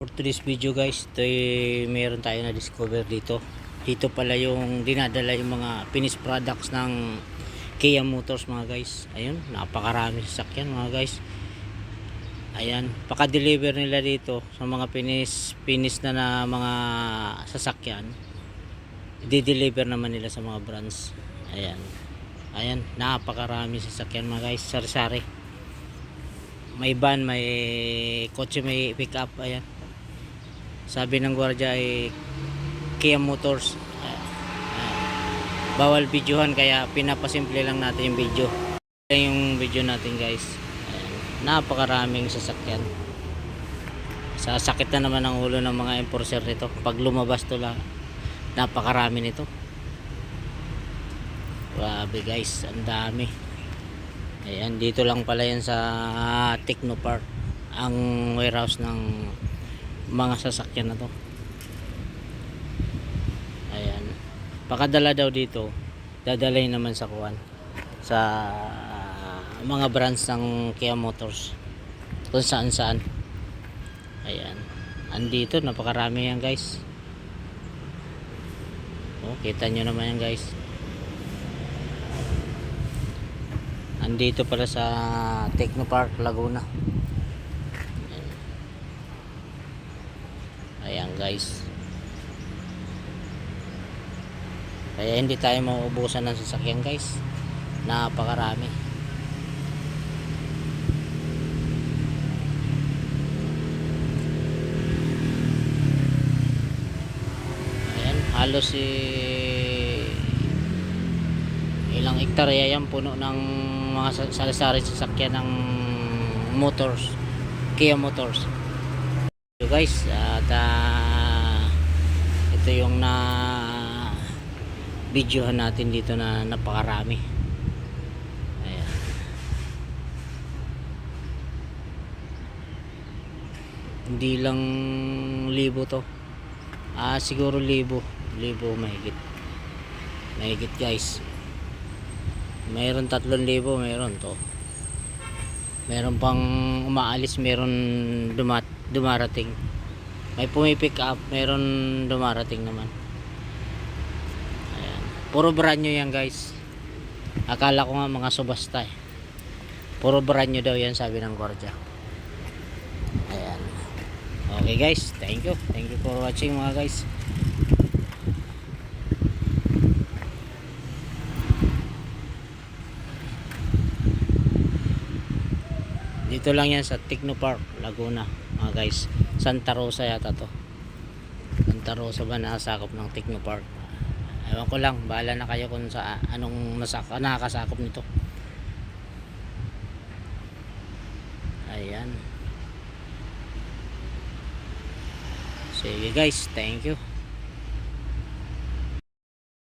For today's video guys, ito ay meron tayo na discover dito. Dito pala yung dinadala yung mga finished products ng Kia Motors mga guys. Ayun, napakarami sasakyan mga guys. Ayan, paka-deliver nila dito sa mga finished, finished na na mga sasakyan. I-deliver naman nila sa mga brands. Ayan. Ayan, napakarami sasakyan mga guys. Sari-sari. May van, may kotse, may pick up. Ayan sabi ng gwardiya ay Kia Motors. Ah, ah, bawal videohan kaya pinapasimple lang natin yung video. Yung video natin guys. Ayan, napakaraming sasakyan. Sasakit na naman ang ulo ng mga enforcer nito. Pag lumabas to lang napakarami nito. Grabe guys. Ang dami. Ayan dito lang pala yan sa Technopark ang warehouse ng mga sasakyan na to. Ayan. Pakadala daw dito dadalay naman sa kuwan sa mga brands ng Kia Motors kung saan saan ayan. Andito napakarami yan guys. Oh, kita nyo naman yan guys. Andito pala sa Technopark Laguna ayan guys. Kaya hindi tayo mauubusan ng sasakyan guys. Napakarami. Ayan halos si ilang hektarya yan puno ng mga sa- sari-sari sasakyan ng motors Kia Motors. So guys, at ah, ito yung na videohan natin dito na napakarami. Ayan. Hindi lang libo to. Ah, siguro libo. Libo mahigit. Mahigit guys. Mayroon tatlong libo, mayroon to. Meron pang umaalis, meron dumat dumarating. May pumipick up, meron dumarating naman. Ayan. Puro brand new yan guys. Akala ko nga mga subasta eh. Puro brand new daw yan sabi ng gwardiya. Ayan. Okay guys, thank you. Thank you for watching mga guys. Dito lang yan sa Technopark, Laguna, mga guys. Santa Rosa yata to. Santa Rosa ba nakasakop ng Technopark? Ewan ko lang, bahala na kayo kung sa anong nasaka, nakakasakop nito. Ayan. Sige guys, thank you.